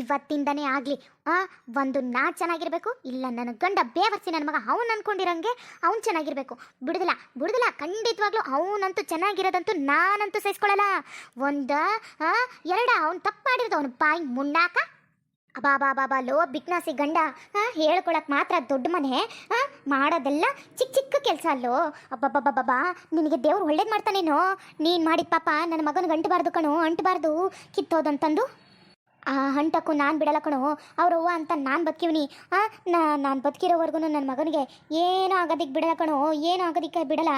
ಇವತ್ತಿಂದನೇ ಆಗಲಿ. ಒಂದು ನಾ ಚೆನ್ನಾಗಿರಬೇಕು, ಇಲ್ಲ ನನ್ನ ಗಂಡ ಬೇವರ್ಸಿ ನನ್ನ ಮಗ ಅವನು ಅನ್ಕೊಂಡಿರಂಗೆ ಅವ್ನು ಚೆನ್ನಾಗಿರ್ಬೇಕು. ಬಿಡುದಿಲ್ಲ ಬಿಡುದಿಲ್ಲ, ಖಂಡಿತವಾಗ್ಲೂ ಅವನಂತೂ ಚೆನ್ನಾಗಿರೋದಂತೂ ನಾನಂತೂ ಸಹಿಸ್ಕೊಳ್ಳಲ್ಲ ಒಂದ ಎರಡ, ಅವ್ನು ತಪ್ಪು ಮಾಡಿರೋದು ಅವನು ಬಾಯಿ ಮುಣ್ಣಾಕ. ಅಬಾ ಬಾ ಬಾ ಬಾ ಲೋ ಬಿಗ್ನಾಸಿ ಗಂಡ ಹೇಳ್ಕೊಳಕ್ ಮಾತ್ರ ದೊಡ್ಡ ಮನೆ ಮಾಡೋದೆಲ್ಲ ಚಿಕ್ಕ ಚಿಕ್ಕ ಕೆಲಸ ಅಲ್ಲೋ. ಅಬ್ಬಬ್ಬಬ್ಬಬ್ಬಾ, ನಿನಗೆ ದೇವ್ರು ಒಳ್ಳೇದು ಮಾಡ್ತಾನೇನೋ? ನೀನು ಮಾಡಿದ ಪಾಪ ನನ್ನ ಮಗನ ಅಂಟಬಾರ್ದು ಕಣೋ, ಅಂಟಬಾರ್ದು ಕಿತ್ತೋದಂತಂದು. ಆ ಹಂಟಕ್ಕೂ ನಾನು ಬಿಡಲ್ಲ ಕಣೋ. ಅವ್ರವ್ವ ಅಂತ ನಾನು ಬದುಕಿವ್ನಿ. ನಾನು ಬದುಕಿರೋವರೆಗೂ ನನ್ನ ಮಗನಿಗೆ ಏನೂ ಆಗೋದಿಕ್ಕೆ ಬಿಡಲ್ಲ ಕಣೋ. ಏನೂ ಆಗೋದಿಕ್ಕೆ ಬಿಡಲ್ಲ.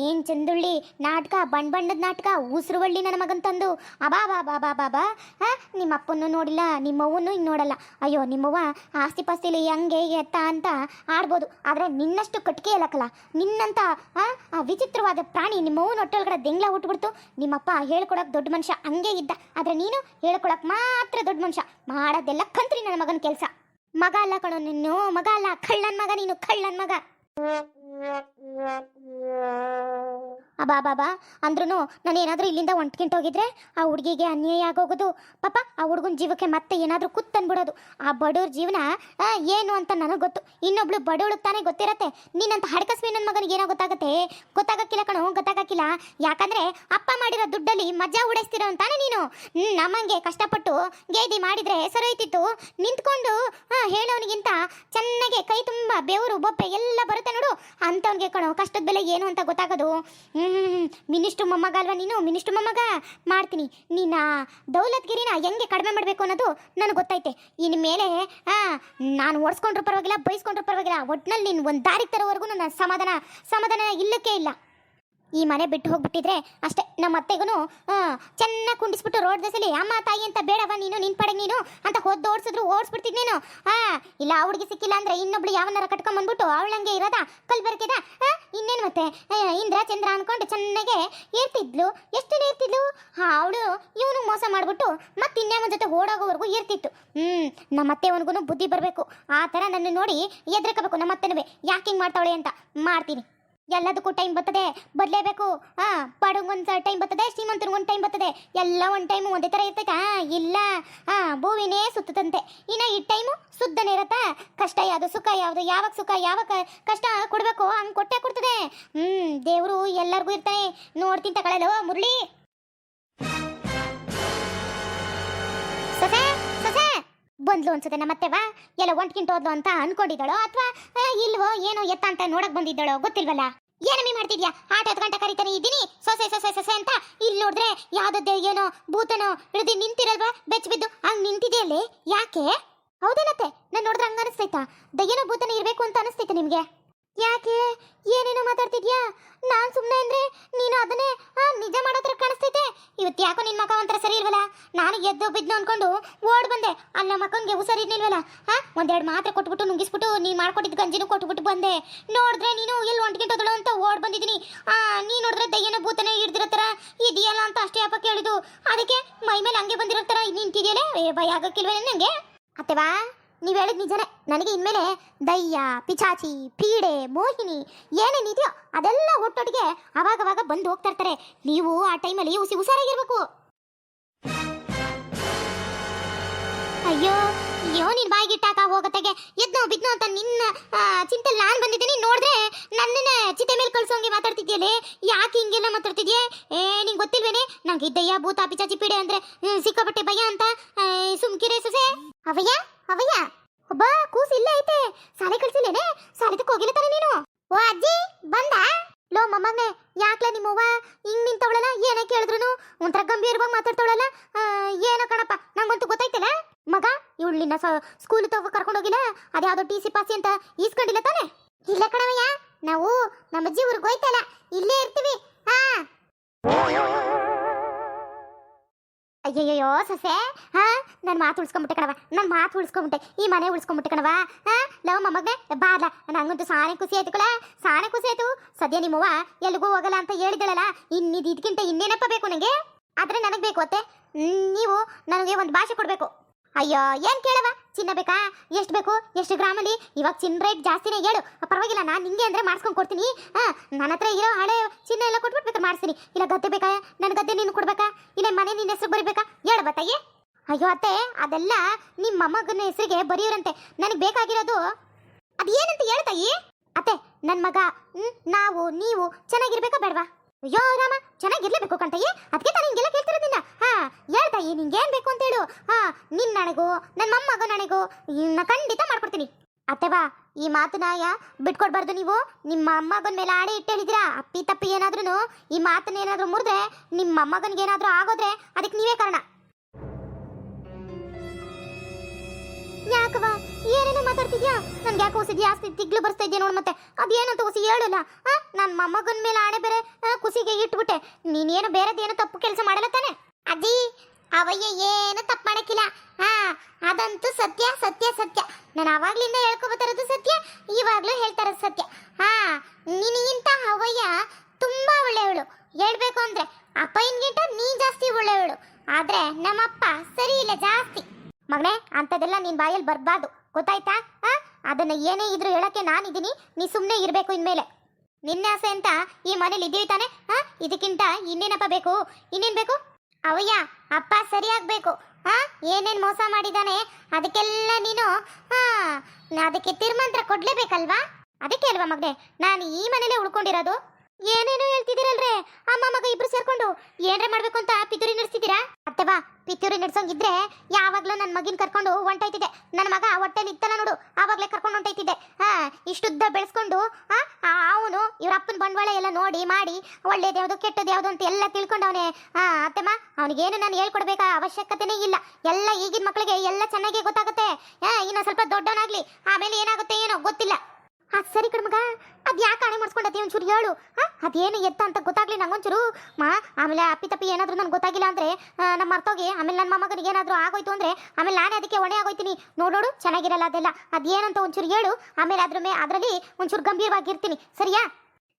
ಏನು ಚಂದುಳ್ಳಿ ನಾಟಕ, ಬಣ್ಣ ಬಣ್ಣದ ನಾಟಕ, ಉಸಿರುವಳ್ಳಿ ನನ್ನ ಮಗನ ತಂದು. ಅಬಾ, ಬಾ ಬಾ ಬಾ ಬಾ ಬಾ. ಹಾಂ ನಿಮ್ಮ ಅಪ್ಪನ್ನು ನೋಡಿಲ್ಲ ನಿಮ್ಮವ್ವನು ಹಿಂಗೆ ನೋಡಲ್ಲ. ಅಯ್ಯೋ, ನಿಮ್ಮವ್ವ ಆಸ್ತಿ ಪಾಸ್ತಿಲಿ ಹಂಗೆ ಎತ್ತ ಅಂತ ಆಡ್ಬೋದು. ಆದರೆ ನಿನ್ನಷ್ಟು ಕಟ್ಕೆ ಇಲ್ಲಕ್ಕಲ್ಲ ನಿನ್ನಂತ, ಆ ಆ ವಿಚಿತ್ರವಾದ ಪ್ರಾಣಿ ನಿಮ್ಮವ್ವನ ಹೊಟ್ಟೆೊಳಗಡೆ ದೆಂಗ್ಲ ಹುಟ್ಬಿಡ್ತು. ನಿಮ್ಮಪ್ಪ ಹೇಳ್ಕೊಡಕ್ ದೊಡ್ಡ ಮನುಷ್ಯ ಹಂಗೆ ಇದ್ದ. ಆದರೆ ನೀನು ಹೇಳ್ಕೊಳಕ್ ಮಾತ್ರ ದೊಡ್ಡ ಮನುಷ್ಯ. ಮಾಡೋದೆಲ್ಲ ಕಂತ್ರಿ ನನ್ನ ಮಗನ ಕೆಲಸ. ಮಗ ಅಲ್ಲ ಕಣೋ ನಿನ್ನು ಮಗ ಅಲ್ಲ ಕಳ್ಳನ್ ಮಗ ನೀನು, ಕಳ್ಳನ್ ಮಗ. ಅಬಾ ಬಾಬಾ ಅಂದ್ರೂ ನಾನು ಏನಾದರೂ ಇಲ್ಲಿಂದ ಒಂಟ್ಕಿಂಟ್ ಹೋಗಿದ್ರೆ ಆ ಹುಡುಗಿಗೆ ಅನ್ಯಾಯ ಆಗೋಗೋದು. ಪಾಪ, ಆ ಹುಡುಗನ ಜೀವಕ್ಕೆ ಮತ್ತೆ ಏನಾದರೂ ಕುತ್ತನ್ಬಿಡೋದು ಆ ಬಡವ್ರ ಜೀವನ ಏನು ಅಂತ ನನಗೆ ಗೊತ್ತು. ಇನ್ನೊಬ್ಳು ಬಡವಳು ತಾನೇ ಗೊತ್ತಿರತ್ತೆ. ನೀನಂತ ಹಡಕಸ್ವಿ ನನ್ನ ಮಗನಿಗೆ ಏನೋ ಗೊತ್ತಾಗುತ್ತೆ? ಗೊತ್ತಾಗಕ್ಕಿಲ್ಲ ಕಣೋ, ಗೊತ್ತಾಗಕ್ಕಿಲ್ಲ. ಯಾಕಂದ್ರೆ ಅಪ್ಪ ಮಾಡಿರೋ ದುಡ್ಡಲ್ಲಿ ಮಜಾ ಉಡಿಸ್ತಿರೋ ಅಂತಾನೆ ನೀನು. ನಮ್ಮಂಗೆ ಕಷ್ಟಪಟ್ಟು ಗೇದಿ ಮಾಡಿದ್ರೆ ಹೆಸರೋಯ್ತಿತ್ತು ನಿಂತ್ಕೊಂಡು ಹೇಳೋನಿಗಿಂತ ಚೆನ್ನಾಗೆ ಕೈ ತುಂಬ ಬೆವರು ಬೊಪ್ಪೆ ಎಲ್ಲ ಬರುತ್ತೆ ನೋಡು. ಅಂಥವ್ನಿಗೆ ಕಣೋ, ಕಷ್ಟದ ಬೆಲೆ ಏನು ಅಂತ ಗೊತ್ತಾಗೋದು? ಹ್ಮ್, ಮಿನಿಸ್ಟ್ರು ಮೊಮ್ಮಗ ಅಲ್ವಾ ನೀನು? ಮಿನಿಸ್ಟ್ರು ಮೊಮ್ಮಗ? ಮಾಡ್ತೀನಿ. ನೀನು ದೌಲತ್ಗಿರಿನ ಹೆಂಗೆ ಕಡಿಮೆ ಮಾಡಬೇಕು ಅನ್ನೋದು ನನಗೆ ಗೊತ್ತೈತೆ. ಇನ್ನು ಮೇಲೆ ಹಾಂ, ನಾನು ಓಡಿಸ್ಕೊಂಡ್ರೂ ಪರವಾಗಿಲ್ಲ ಬಯಸ್ಕೊಂಡ್ರೂ ಪರವಾಗಿಲ್ಲ. ಒಟ್ನಲ್ಲಿ ನೀನು ಒಂದು ದಾರಿ ತರೋವರೆಗೂ ನನ್ನ ಸಮಾಧಾನ ಸಮಾಧಾನ ಇಲ್ಲಕ್ಕೇ ಇಲ್ಲ. ಈ ಮನೆ ಬಿಟ್ಟು ಹೋಗ್ಬಿಟ್ಟಿದ್ರೆ ಅಷ್ಟೇ ನಮ್ಮ ಅತ್ತೆಗೂ ಚೆನ್ನಾಗಿ ಕುಂಡಿಸ್ಬಿಟ್ಟು ರೋಡ್ ದಸಲಿ ಅಮ್ಮ, ತಾಯಿ ಅಂತ ಬೇಡವ ನೀನು, ನಿನ್ ಪಡೆಗೆ ನೀನು ಅಂತ ಹೊದ್ದು ಓಡಿಸಿದ್ರು ಓಡಿಸ್ಬಿಡ್ತಿದ್ ನೀನು. ಆ, ಇಲ್ಲ ಅವಳಿಗೆ ಸಿಕ್ಕಿಲ್ಲ ಅಂದ್ರೆ ಇನ್ನೊಬ್ಳು ಯಾವನಾರ ಕಟ್ಕೊಂಡ್ ಬಂದ್ಬಿಟ್ಟು ಅವಳಂಗೆ ಇರೋದ? ಕಲ್ ಬರ್ಕಿದ? ಇನ್ನೇನು ಮತ್ತೆ? ಇಂದ್ರ, ಚಂದ್ರ ಅನ್ಕೊಂಡು ಚೆನ್ನಾಗೆ ಏರ್ತಿದ್ಲು. ಎಷ್ಟು ಹಾ ಅವಳು, ಇವನು ಮೋಸ ಮಾಡ್ಬಿಟ್ಟು ಮತ್ತೆ ಇನ್ಯಾವನ ಜೊತೆ ಓಡೋಗೋವರೆಗೂ ಏರ್ತಿತ್ತು. ಹ್ಮ್, ನಮ್ಮ ಅತ್ತೆ ಅವನಿಗೂ ಬುದ್ಧಿ ಬರಬೇಕು. ಆ ಥರ ನನ್ನ ನೋಡಿ ಎದ್ರಕಬೇಕು ನಮ್ಮ ಅತ್ತೆನವೇ ಯಾಕೆ ಹಿಂಗೆ ಮಾಡ್ತಾವಳೆ ಅಂತ? ಮಾಡ್ತೀನಿ. ಎಲ್ಲದಕ್ಕೂ ಟೈಮ್ ಬರ್ತದೆ. ಬದಲೇಬೇಕು ಹಾ ಬಡಗೊಂದು ಟೈಮ್ ಬರ್ತದೆ ಶ್ರೀಮಂತನಿಗೊಂದು ಟೈಮ್ ಬರ್ತದೆ. ಎಲ್ಲ ಒಂದು ಟೈಮು ಒಂದೇ ಥರ ಇರ್ತೈತಾ. ಇಲ್ಲ. ಹಾ ಭೂವಿನೇ ಸುತ್ತದಂತೆ. ಇನ್ನು ಈ ಟೈಮು ಸುದ್ದನೇ ಇರತ್ತಾ? ಕಷ್ಟ ಯಾವುದು? ಸುಖ ಯಾವುದು? ಯಾವಾಗ ಸುಖ? ಯಾವಾಗ ಕಷ್ಟ ಕೊಡಬೇಕು? ಹಂಗೆ ಕೊಟ್ಟೆ ಕೊಡ್ತದೆ. ಹ್ಮ್, ದೇವರು ಎಲ್ಲರಿಗೂ ಇರ್ತಾನೆ. ನೋಡ್ತೀನಿ ತಗೊಳ್ಳಲು ಮುರಳಿ ಬಂದ್ಲು ಅನ್ಸುತ್ತೆ ನಮ್ಮತ್ತೆವಾ ಎಲ್ಲ ಒಂಟ್ಕಿಂತ ಹೋದ್ಲು ಅಂತ ಅನ್ಕೊಂಡಿದ್ದಾಳೋ ಅಥವಾ ಇಲ್ವೋ, ಏನೋ ಎತ್ತ ಅಂತ ನೋಡಕ್ ಬಂದಿದ್ದಾಳೋ, ಗೊತ್ತಿಲ್ವಲ್ಲ? ಏನಮ್ಮಿ ಮಾಡ್ತಿದ್ಯಾ? ಆಟ ಹತ್ತು ಗಂಟೆ ಕರಿತಾನೆ ಇದ್ದೀನಿ, ಸೊಸೆ ಸೊಸೆ ಸೊಸೆ ಅಂತ. ಇಲ್ಲಿ ನೋಡಿದ್ರೆ ಯಾವ್ದದ್ದೇ ಏನೋ ಭೂತನೋ ಹಿಡಿದು ನಿಂತಿರಲ್ವಾ, ಬೆಚ್ಚ ಬಿದ್ದು ಹಂಗ್ ನಿಂತಿದೆಯಲ್ಲಿ ಯಾಕೆ? ಹೌದೇನತ್ತೆ? ನಾನು ನೋಡಿದ್ರೆ ಹಂಗ ಅನಿಸ್ತೈತಾ? ದಯ್ಯನೋ ಭೂತನ ಇರ್ಬೇಕು ಅಂತ ಅನಿಸ್ತೈತೆ ನಿಮ್ಗೆ? ಯಾಕೆ? ಏನೇನೋ ಮಾತಾಡ್ತಿದ್ಯಾ? ನಾನ್ ಸುಮ್ಮನೆ ಅಂದ್ರೆ ನೀನು ಅದನ್ನೇ ನಿಜ ಮಾಡೋತ್ರ ಕಾಣಿಸ್ತೈತೆ ಇವತ್ತು ಯಾಕೋ ನಿನ್ ಮಕ ಒಂಥರ ಸರಿ ಇಲ್ವಲ್ಲ? ನಾನು ಎದ್ದು ಬಿದ್ದು ಅನ್ಕೊಂಡು ಓಡ್ ಬಂದೆ. ಅಲ್ಲ ಉಸರಿ ಹುಷಾರಿರ್ಲಿಲ್ವಲ್ಲ ಹಾ ಒಂದೆರಡು ಮಾತ್ರ ಕೊಟ್ಬಿಟ್ಟು ನುಂಗಿಸ್ಬಿಟ್ಟು ನೀನು ಮಾಡ್ಕೊಟ್ಟಿದ್ದು ಗಂಜಿನೂ ಕೊಟ್ಬಿಟ್ಟು ಬಂದೆ. ನೋಡಿದ್ರೆ ನೀನು ಎಲ್ಲಿ ಒಂಟ್ಗಿಂಟೋದಳು ಅಂತ ಓಡ್ ಬಂದಿದ್ದೀನಿ. ಆ ನೀ ನೋಡಿದ್ರೆ ದಯ್ಯನ ಭೂತನ ಹಿಡ್ದಿರೋ ಥರ ಇದೆಯಲ್ಲ ಅಂತ ಅಷ್ಟೇ ಅಪ್ಪ ಕೇಳಿದ್ದು. ಅದಕ್ಕೆ ಮೈ ಮೇಲೆ ಹಂಗೆ ಬಂದಿರೋ ಥರ ನಿಂತಿದೆಯಲ್ಲ ಭಯ ಆಗಕ್ಕಿಲ್ವೇ ನಂಗೆ? ಅತ್ತೆವಾ? ನೀವು ಹೇಳಿದ ನಿಜನೇ. ನನಗೆ ಇನ್ಮೇಲೆ ದಯ್ಯ ಪಿಚಾಚಿ ಪೀಡೆ ಮೋಹಿನಿ ಏನೇನಿದೆಯೋ ಅದೆಲ್ಲ ಒಟ್ಟೊಟ್ಟಿಗೆ ಅವಾಗವಾಗ ಬಂದು ಹೋಗ್ತಾ ಇರ್ತಾರೆ. ನೀವು ಆ ಟೈಮಲ್ಲಿ ಹುಸಿ ಹುಷಾರಾಗಿರ್ಬೇಕು. ಅಯ್ಯೋ ಅಯ್ಯೋ ನಿನ್ ಬಾಯಿಗಿಟ್ಟಾಕ ಹೋಗತ್ತೆಗೆ. ಎದ್ನೋ ಬಿದ್ನೋ ಅಂತ ನಿನ್ನ ಆ, ಚಿಂತೆಲ್ ನಾನು ಬಂದಿದ್ದೀನಿ. ನೋಡಿದ್ರೆ ನನ್ನನ್ನ ಚಿತೆ ಮೇಲೆ ಕಳ್ಸೋಂಗೆ ಮಾತಾಡ್ತಿದ್ಯಲೆ ಯಾಕೆ ಹಿಂಗೆಲ್ಲ ಮಾತಾಡ್ತಿದ್ಯೆ? ಏ ನಿಂಗೆ ಗೊತ್ತಿಲ್ವೇನೆ? ನಂಗೆ ಇದ್ದಯ್ಯ ಭೂತ ಪಿಚಾಚಿ ಪೀಡೆ ಅಂದ್ರೆ ಸಿಕ್ಕಾಪಟ್ಟೆ ಭಯ ಅಂತ. ಸುಮ್ಕಿರೆ ಸೊಸೆ. ಅವಯ್ಯ? ಅವಯ್ಯ, ಒಬ್ಬ ಕೂಸು ಇಲ್ಲೇ ಐತೆ. ಸಾಲೆ ಕಳ್ಸಿಲ್ಲೇನೆ? ಸಾಲಿದಕ್ಕೆ ಹೋಗಿಲ್ಲ ತಾನೆ ನೀನು. ಓ ಅಜ್ಜಿ, ಬಂದ? ಲೋ ಮೊಮ್ಮಗನೆ, ಯಾಕ್ಲ ನಿಮ್ಮವ್ವ ಹಿಂಗ್ ನಿಂತವಳಲ್ಲ? ಏನೇ ಕೇಳಿದ್ರು ಒಂಥರ ಗಂಭೀರವಾಗಿ ಮಾತಾಡ್ತಾವಳಲ್ಲ? ಏನೋ ಕಣಪ್ಪ, ನಂಗಂತೂ ಗೊತ್ತಾಯ್ತಲ್ಲ ಮಗ, ಇವಳು ನಿನ್ನ ಸ್ಕೂಲ್ ತಗೋ ಕರ್ಕೊಂಡು ಹೋಗಿಲ್ಲ? ಅದ್ಯಾವ್ದೋ ಟಿ ಸಿ ಪಾಸಿ ಅಂತ ಈಸ್ಕೊಂಡಿಲ್ಲ ತಾನೆ? ಇಲ್ಲ ಕಣವಯ್ಯ ನಾವು ನಮ್ಮ ಅಜ್ಜಿ ಊರಿಗೆ ಹೋಯ್ತಲ್ಲ, ಇಲ್ಲೇ ಇರ್ತೀವಿ. ಹಾ. ಅಯ್ಯಯ್ಯೋ ಸೊಸೆ, ಹಾ ನನ್ನ ಮಾತು ಉಳಿಸ್ಕೊಂಬಿಟ್ಟೆ ಕಣವ ನನ್ನ ಮಾತು ಉಳಿಸ್ಕೊಂಬಿಟ್ಟೆ. ಈ ಮನೆ ಉಳಿಸ್ಕೊಂಬಿಟ್ಟೆ ಕಣವ ಲವ್ ಮೊಮ್ಮಗನೆ? ಬಾ ಅಲ್ಲ. ನಂಗಂತೂ ಸಾನೆ ಖುಷಿ ಆಯ್ತು ಕಳ ಸಾನೆ ಖುಷಿ ಆಯ್ತು. ಸದ್ಯ ನಿಮ್ಮವ್ವ ಎಲ್ಲಿಗೂ ಹೋಗಲ್ಲ ಅಂತ ಹೇಳಿದಳಲ್ಲ. ಇನ್ನಿದು ಇದಕ್ಕಿಂತ ಇನ್ನೇನಪ್ಪ ಬೇಕು ನನಗೆ ಆದ್ರೆ ನನಗೆ ಬೇಕು ಅತ್ತೆ. ನೀವು ನನಗೆ ಒಂದು ಭಾಷೆ ಕೊಡಬೇಕು. ಅಯ್ಯೋ, ಏನು ಕೇಳವ ಚಿನ್ನ ಬೇಕಾ? ಎಷ್ಟು ಬೇಕು? ಎಷ್ಟು ಗ್ರಾಮಲ್ಲಿ ಇವಾಗ ಚಿನ್ನ ರೇಟ್ ಜಾಸ್ತಿನೇ ಹೇಳು. ಪರವಾಗಿಲ್ಲ, ನಾನು ನಿಂಗೆ ಅಂದ್ರೆ ಮಾಡಿಸ್ಕೊಂಡು ಕೊಡ್ತೀನಿ. ಹಾ? ನನ್ನ ಹತ್ರ ಇರೋ ಹಳೆ ಚಿನ್ನ ಎಲ್ಲ ಕೊಟ್ಬಿಟ್ಟು ಬೇಕಾದ್ರೆ ಮಾಡಿಸ್ತೀನಿ. ಇಲ್ಲ ಗದ್ದೆ ಬೇಕಾ? ನನ್ನ ಗದ್ದೆ ನೀನು ಕೊಡ್ಬೇಕಾ? ಇಲ್ಲ ಮನೆ ನಿನ್ನ ಹೆಸರು ಬರಬೇಕಾ? ಹೇಳು ಬತ್ತಾಯಿ ಅಯ್ಯೋ ಅತ್ತೆ, ಅದೆಲ್ಲ ನಿಮ್ಮ ಮೊಮ್ಮಗನ ಹೆಸರಿಗೆ ಬರೆಯೋರಂತೆ. ನನಗೆ ಬೇಕಾಗಿರೋದು ಅದೇನಂತ ಹೇಳ್ತಾಯಿ ಅತ್ತೆ ನನ್ನ ಮಗ ನಾವು, ನೀವು ಚೆನ್ನಾಗಿರ್ಬೇಕಾ ಬೇಡವಾ? ಅಯ್ಯೋ ರಾಮ, ಚೆನ್ನಾಗಿರ್ಲೇಬೇಕು ಕಂತಯ್ಯ ಅದಕ್ಕೆ ತಾನು ಹಿಂಗೆಲ್ಲ ಕೇಳ್ತಿರೋದಿಲ್ಲ ಹಾ ಹೇಳ್ತಾಯಿ ನಿಂಗೆ ಏನು ಬೇಕು ಅಂತ ಹೇಳು. ಹಾ ನಿನ್ನ ನನಗೂ ನನ್ನ ಮೊಮ್ಮಗ ನನಗೂ ಇನ್ನ ಖಂಡಿತ ಮಾಡ್ಕೊಡ್ತೀನಿ. ಅತ್ತೆವಾ ಈ ಮಾತನ್ನ ಯಾ, ಬಿಟ್ಕೊಡ್ಬಾರ್ದು ನೀವು. ನಿಮ್ಮ ಅಮ್ಮಗನ ಮೇಲೆ ಆಡೆ ಇಟ್ಟು ಹೇಳಿದಿರಾ ಅಪ್ಪಿ ತಪ್ಪಿ ಏನಾದ್ರೂ ಈ ಮಾತನ್ನ ಏನಾದರೂ ಮುರಿದ್ರೆ, ನಿಮ್ಮ ಮೊಮ್ಮಗನಿಗೆ ಏನಾದರೂ ಆಗೋದ್ರೆ ಅದಕ್ಕೆ ನೀವೇ ಕಾರಣ. ಏನೇನೋ ಮಾತಾಡ್ತಿದ್ಯಾ? ನನ್ಗೆ ಯಾಕೆ ಹೊಸ ಜಾಸ್ತಿ ತಿಗ್ಲು ಬರ್ತಾ ಇದೆಯಾ ನೋಡು ಮತ್ತೆ? ಅದೇನಂತ ಹೊಸ ಹೇಳಲ್ಲ? ನನ್ನ ಮೊಮ್ಮಗನ ಮೇಲೆ ಆಣೆ ಬೇರೆ ಕುಸಿಗೆ ಇಟ್ಬಿಟ್ಟೆ. ನೀನೇನು ಬೇರೆದೇನೋ ತಪ್ಪು ಕೆಲಸ ಮಾಡಲ್ಲ ತಾನೆ? ಅಜ್ಜಿ, ಅವಯ್ಯ ಏನು ತಪ್ಪು ಮಾಡಕ್ಕಿಲ್ಲ. ಹಾ ಅದಂತೂ ಸತ್ಯ ಸತ್ಯ ಸತ್ಯ. ನಾನು ಅವಾಗ್ಲಿಂದ ಹೇಳ್ಕೊಬತ್ತಿರೋದು ಸತ್ಯ, ಇವಾಗ್ಲೂ ಹೇಳ್ತಾರ ಸತ್ಯ. ಹಾ ನಿನಗಿಂತ ಅವಯ್ಯ ತುಂಬಾ ಒಳ್ಳೆಯವಳು. ಹೇಳ್ಬೇಕು ಅಂದ್ರೆ ಅಪ್ಪಯ್ಯನ್ಗಿಂತ ನೀ ಜಾಸ್ತಿ ಒಳ್ಳೆಯವಳು. ಆದ್ರೆ ನಮ್ಮಪ್ಪ ಸರಿ ಇಲ್ಲ ಜಾಸ್ತಿ. ಮಗನೇ, ಅಂಥದ್ದೆಲ್ಲ ನಿನ್ ಬಾಯಲ್ಲಿ ಬರ್ಬಾರ್ದು. ಗೊತ್ತಾಯ್ತಾ? ಆ? ಅದನ್ನ ಏನೇ ಇದ್ರು ಹೇಳಕ್ಕೆ ನಾನಿದ್ದೀನಿ. ನೀ ಸುಮ್ಮನೆ ಇರಬೇಕು ಇನ್ಮೇಲೆ. ನಿನ್ನ ಆಸೆ ಅಂತ ಈ ಮನೇಲಿ ಇದ್ದೀವಿ ತಾನೆ? ಆ? ಇದಕ್ಕಿಂತ ಇನ್ನೇನಪ್ಪ ಬೇಕು? ಇನ್ನೇನ್ ಬೇಕು? ಅವಯ್ಯ ಅಪ್ಪ ಸರಿಯಾಗ್ಬೇಕು. ಆ? ಏನೇನ್ ಮೋಸ ಮಾಡಿದಾನೆ, ಅದಕ್ಕೆಲ್ಲ ನೀನು, ಆ, ಅದಕ್ಕೆ ತಿರ್ಮಂತ್ರ ಕೊಡ್ಲೇಬೇಕಲ್ವಾ? ಅದಕ್ಕೆ ಅಲ್ವಾ ಮಗನೆ, ನಾನು ಈ ಮನೇಲೆ ಉಳ್ಕೊಂಡಿರೋದು? ಏನೇನೋ ಹೇಳ್ತಿದ್ದೀರಲ್ರೇ? ಅಮ್ಮ, ಮಗ ಇಬ್ರು ಸೇರ್ಕೊಂಡು ಏನ್ರೆ ಮಾಡ್ಬೇಕು ಅಂತ ಪಿತೂರಿ ನಡೆಸ್ತಿದ್ದೀರಾ? ಅತ್ತೆ ಬಾ, ಪಿತೂರಿ ನಡ್ಸೋಂಗಿದ್ರೆ ಯಾವಾಗ್ಲೂ ನನ್ನ ಮಗಿನ ಕರ್ಕೊಂಡು ಹೊಂಟೈತಿದ್ದೆ ನನ್ನ ಮಗ ಹೊಟ್ಟೆಲಿ ಇತ್ತಲ್ಲ ನೋಡು, ಆವಾಗ್ಲೇ ಕರ್ಕೊಂಡು ಹೊಂಟೈತಿದ್ದೆ ಹಾ, ಇಷ್ಟುದ್ದ ಬೆಳೆಸ್ಕೊಂಡು ಅವನು ಇವ್ರ ಅಪ್ಪನ ಬಂಡವಾಳ ಎಲ್ಲ ನೋಡಿ, ಮಾಡಿ, ಒಳ್ಳೇದು ಯಾವುದು ಕೆಟ್ಟದ್ದು ಯಾವುದು ಅಂತ ಎಲ್ಲ ತಿಳ್ಕೊಂಡವನೇ ಹಾ ಅತ್ತೆಮ್ಮ ಅವನಿಗೇನು ನಾನು ಹೇಳ್ಕೊಡ್ಬೇಕ ಅವಶ್ಯಕತೆನೇ ಇಲ್ಲ. ಎಲ್ಲ ಈಗಿನ ಮಕ್ಕಳಿಗೆ ಎಲ್ಲ ಚೆನ್ನಾಗಿ ಗೊತ್ತಾಗುತ್ತೆ. ಹಾ, ಇನ್ನು ಸ್ವಲ್ಪ ದೊಡ್ಡವನಾಗ್ಲಿ, ಆಮೇಲೆ ಏನಾಗುತ್ತೆ ಏನೋ ಗೊತ್ತಿಲ್ಲ. ಹಾ ಸರಿ ಕಣ್ಮಗ ಅದ್ ಯಾಕೆ ಹಣೆ ಮಾಡಿಸ್ಕೊಂಡತಿ ಒಂಚೂರು ಹೇಳು? ಹಾ? ಅದೇನು ಎತ್ತ ಅಂತ ಗೊತ್ತಾಗ್ಲಿ ನಂಗೊಂಚೂರು? ಮಾ, ಆಮೇಲೆ ಅಪ್ಪಿ ತಪ್ಪಿ ಏನಾದ್ರೂ ನನಗೆ ಗೊತ್ತಾಗಿಲ್ಲ ಅಂದ್ರೆ ನಮ್ಮ ಮರ್ತೋಗಿ, ಆಮೇಲೆ ನನ್ನ ಮೊಮ್ಮಗನಿಗೆ ಏನಾದ್ರೂ ಆಗೋಯ್ತು ಅಂದ್ರೆ, ಆಮೇಲೆ ನಾನೇ ಅದಕ್ಕೆ ಹೊಣೆ ಆಗೋಯ್ತೀನಿ. ನೋಡೋಡು ಚೆನ್ನಾಗಿರಲ್ಲ ಅದೆಲ್ಲ. ಅದೇನಂತ ಒಂಚೂರು ಹೇಳು. ಆಮೇಲೆ ಅದ್ರ ಮೇ, ಅದರಲ್ಲಿ ಒಂಚೂರು ಗಂಭೀರವಾಗಿರ್ತೀನಿ. ಸರಿಯಾ?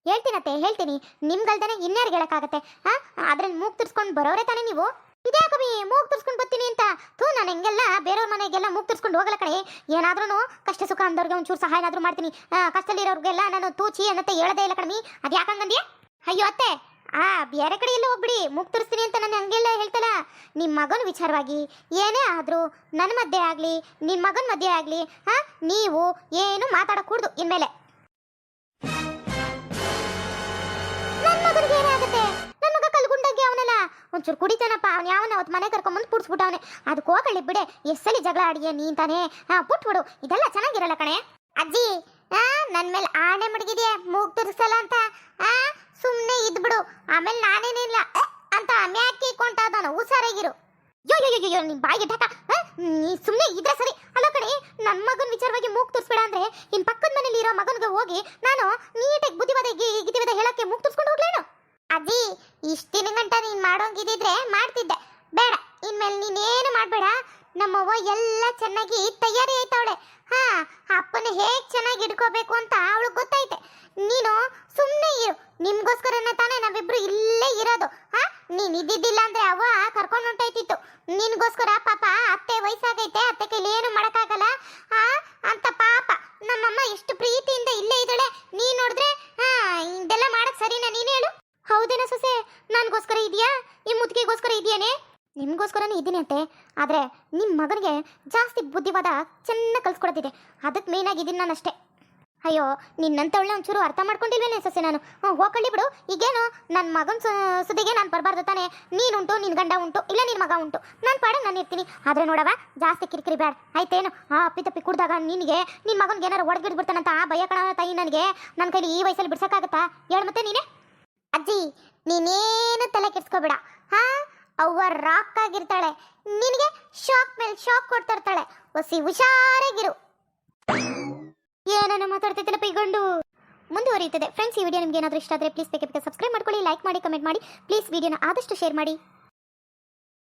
ಹೇಳ್ತೀನತ್ತೆ, ಹೇಳ್ತೀನಿ. ನಿಮ್ಗಲ್ದೇ ಇನ್ಯಾರಿಗೆ ಹೇಳಕ್ಕಾಗತ್ತೆ? ಹಾ? ಅದ್ರಲ್ಲಿ ಮೂಗ್ ತಿರ್ಸ್ಕೊಂಡು ಬರೋರೇ ತಾನೇ ನೀವು? ಇದ್ಯಾಕಬಿ ಮೂಗ್ ತರ್ಸ್ಕೊಂಡು ಬರ್ತೀನಿ ಅಂತ? ಥೂ, ನಾನು ಹೆಂಗೆಲ್ಲ ಬೇರೆಯವ್ರ ಮನೆಗೆಲ್ಲ ಮೂಗ್ ತರ್ಸ್ಕೊಂಡು ಹೋಗಲ್ಲ ಕಣೆ. ಏನಾದ್ರೂ ಕಷ್ಟ ಸುಖ ಅಂದವ್ರಿಗೆ ಒಂಚೂರು ಸಹಾಯ ಏನಾದ್ರೂ ಮಾಡ್ತೀನಿ. ಕಷ್ಟದಲ್ಲಿರೋರಿಗೆಲ್ಲ ನಾನು ತೂಚಿ ಅನ್ನತ್ತೆ ಹೇಳದೇ ಇಲ್ಲ ಕಣಮಿ ಅದು ಯಾಕಂಗಂದ್ಯಾ ಅಯ್ಯೋ, ಅತ್ತೆ! ಆ, ಬೇರೆ ಕಡೆ ಎಲ್ಲ ಹೋಗ್ಬಿಡಿ. ಮೂಗ್ ತರಿಸ್ತೀನಿ ಅಂತ ನಾನು ಹಂಗೆಲ್ಲ ಹೇಳ್ತಲ್ಲ. ನಿಮ್ಮ ಮಗನ ವಿಚಾರವಾಗಿ, ಏನೇ ಆದರೂ ನನ್ನ ಮಧ್ಯೆ ಆಗಲಿ ನಿಮ್ಮ ಮಗನ ಮಧ್ಯೆ ಆಗಲಿ ಹಾ ನೀವು ಏನು ಮಾತಾಡಕೂಡ್ದು ಇನ್ಮೇಲೆ. ನನ್ನ ಮಗನಿಗೆ ಏನಾಗುತ್ತೆ ಕಲ್ಗುಂಡಂಗೆ ಅವನಲ್ಲ ಒಂಚೂರು ಕುಡಿತಾನಪ್ಪ. ಅವ್ನು ಯಾವನ ಅವತ್ತು ಮನೆ ಕರ್ಕೊಂಬಂದು ಪುಡ್ಸ್ಬಿಟ್ಟವನೆ. ಅದಕ್ಕೆ ಹೋಗಲಿ ಬಿಡೆ. ಎಸ್ಸಲಿ ಜಗಳ ಆಡಿಯ ನೀನ್ ತಾನೇ ಹಾ, ಪುಟ್ಬಿಡು. ಇದೆಲ್ಲ ಚೆನ್ನಾಗಿರಲ್ಲ ಕಣೆ. ಅಜ್ಜಿ, ಆ ನನ್ನ ಮೇಲೆ ಆಣೆ ಮಡಗಿದ್ಯಾ. ಮೂಗ್ ತಿರ್ಸಲ್ಲ ಅಂತ. ಆ ಸುಮ್ಮನೆ ಇದ್ಬಿಡು. ಆಮೇಲೆ ನಾನೇನಿಲ್ಲ ಅಂತ ಮ್ಯಾಕಿ ಕೊಂಟಾದನು ಹುಷಾರಾಗಿರು. ಯೋ ಯೋ ನಿನ್ ಬಾಯಿಗೆ ಢಕ ನೀ ಸುಮ್ಮನೆ ಇದ್ರೆ ಸರಿ. ಅಲ್ಲ ಕಡೆ ನನ್ನ ಮಗನ ವಿಚಾರವಾಗಿ ಮೂಗ್ ತುರ್ಸ್ಬೇಡ ಅಂದ್ರೆ ಇನ್ ಪಕ್ಕದ ಮನೇಲಿ ಇರೋ ಮಗನಿಗೆ ಹೋಗಿ ನಾನು ನೀಟಾಗಿ ಬುದ್ಧಿವಾದ ಗಿದ್ದಿವಾದ ಹೇಳಕ್ಕೆ ಮೂಗ್ ತುರ್ಸ್ಕೊಂಡು ಹೋಗ್ಲೇನು? ಅಜ್ಜಿ ಇಷ್ಟಿನ ಗಂಟ ನೀನ್ ಮಾಡೋಂಗಿದ್ರೆ ಮಾಡ್ತಿದ್ದೆ. ಬೇಡ, ಇನ್ಮೇಲೆ ನೀನೇನು ಮಾಡ್ಬೇಡ. ನಮ್ಮವ್ವ ಎಲ್ಲ ಚೆನ್ನಾಗಿ ತಯಾರಿ ಆಯ್ತವಳೆ ಹಾ, ಅಪ್ಪನ ಹೇಗ್ ಚೆನ್ನಾಗಿ ಇಡ್ಕೋಬೇಕು ಅಂತ ಅವಳು ಗೊತ್ತೈತೆ ನೀನು ಸುಮ್ಮನೆ ಇರು. ನಿಮಗೋಸ್ಕರನೇ ತಾನೇ ನಾವಿಬ್ರು ಇಲ್ಲೇ ಇರೋದು. ಹಾ, ನೀನ್ ಇದ್ದಿದ್ದಿಲ್ಲ ಅಂದ್ರೆ ಅವ್ವ ಕರ್ಕೊಂಡು ಹೊಂಟೈತಿತ್ತು ನಿನ್ಗೋಸ್ಕರ ಪಾಪ ಅತ್ತೆ ವಯಸ್ಸಾಗೈತೆ ಅತ್ತೆ ಕೈಲಿ ಏನು ಮಾಡಕ್ಕಾಗಲ್ಲ ಹಾ ಅಂತ ಪಾಪ ನಮ್ಮಮ್ಮ ಎಷ್ಟು ಪ್ರೀತಿಯಿಂದ ಇಲ್ಲೇ ಇದ್ದಾಳೆ ನೀನ್ ನೋಡಿದ್ರೆ ಹಾ ಇದೆಲ್ಲ ಮಾಡಕ್ ಸರಿನಾ ನೀನ್ ಹೇಳು ಹೌದೇನ ಸೊಸೆ? ನನಗೋಸ್ಕರ ಇದೆಯಾ? ಈ ಮುದುಕಿಗೋಸ್ಕರ ಇದೆಯೇನೆ? ನಿಮಗೋಸ್ಕರನೇ ಇದ್ದೀನಿ ಅಂತೆ. ಆದ್ರೆ ನಿಮ್ಮ ಮಗನಿಗೆ ಜಾಸ್ತಿ ಬುದ್ಧಿವಾದ ಚೆನ್ನಾಗಿ ಕಲ್ಸ್ಕೊಡೋದಿದೆ ಅದಕ್ಕೆ ಮೇನ್ ಆಗಿದ್ದೀನಿ ನಾನು ಅಷ್ಟೇ ಅಯ್ಯೋ, ನಿನ್ನಂತವಳನ್ನ ಒಂಚೂರು ಅರ್ಥ ಮಾಡ್ಕೊಂಡಿಲ್ವೇನೆ ಸೊಸೆ ನಾನು? ಹ್ಞೂ ಹೋಗ್ಕೊಳ್ಳಿ ಬಿಡು. ಈಗೇನು? ನನ್ನ ಮಗನ ಸುದ್ದಿಗೆ ನಾನು ಬರಬಾರ್ದು ತಾನೆ. ನೀನುಂಟು ನಿನ್ನ ಗಂಡ ಉಂಟು, ಇಲ್ಲ ನಿನ್ನ ಮಗ ಉಂಟು. ನಾನು ಪಾಡ ನಾನು ಇರ್ತೀನಿ. ಆದ್ರೆ ನೋಡವ ಜಾಸ್ತಿ ಕಿರಿಕಿರಿ ಬೇಡ ಆಯ್ತೇನು? ಆ ಅಪ್ಪಿ ತಪ್ಪಿ ಕುಡ್ದಾಗ ನಿನಗೆ ನಿನ್ನ ಮಗನಿಗೆ ಏನಾರು ಒಡೆದು ಬಿಡ್ತಾನಂತ ಆ ಭಯ ಕಣ ತಾಯಿ ನನಗೆ. ನನ್ನ ಕೈಲಿ ಈ ವಯಸ್ಸಲ್ಲಿ ಬಿಡ್ಸೋಕ್ಕಾಗತ್ತಾ? ಹೇಳು ಮತ್ತೆ ನೀನೇ. ಅಜ್ಜಿ, ನೀನೇನು ತಲೆ ಕೆಡ್ಸ್ಕೋಬೇಡ. ಹಾ? ಅವ್ವ ರಾಕ್ ಆಗಿರ್ತಾಳೆ ನಿನಗೆ ಶಾಕ್ ಮೇಲೆ ಶಾಕ್ ಕೊಡ್ತಾ ಇರ್ತಾಳೆ ಒಸಿ ಹುಷಾರಾಗಿರು. ಏನನ್ನ ಮಾತಾಡ್ತಿದ್ದಲ್ಲ ಪೈಗೊಂಡು ಮುಂದುವರಿಯುತ್ತದೆ. ಫ್ರೆಂಡ್ಸ್ ಈ ವಿಡಿಯೋ ನಿಮ್ಗೆ ಏನಾದರೂ ಇಷ್ಟ ಆದರೆ ಪ್ಲೀಸ್ ಬೇಕೆ ಸಬ್ಸ್ಕ್ರೈಬ್ ಮಾಡ್ಕೊಳ್ಳಿ ಲೈಕ್ ಮಾಡಿ ಕಮೆಂಟ್ ಮಾಡಿ. ಪ್ಲೀಸ್ ವಿಡಿಯೋನ ಆದಷ್ಟು ಶೇರ್ ಮಾಡಿ.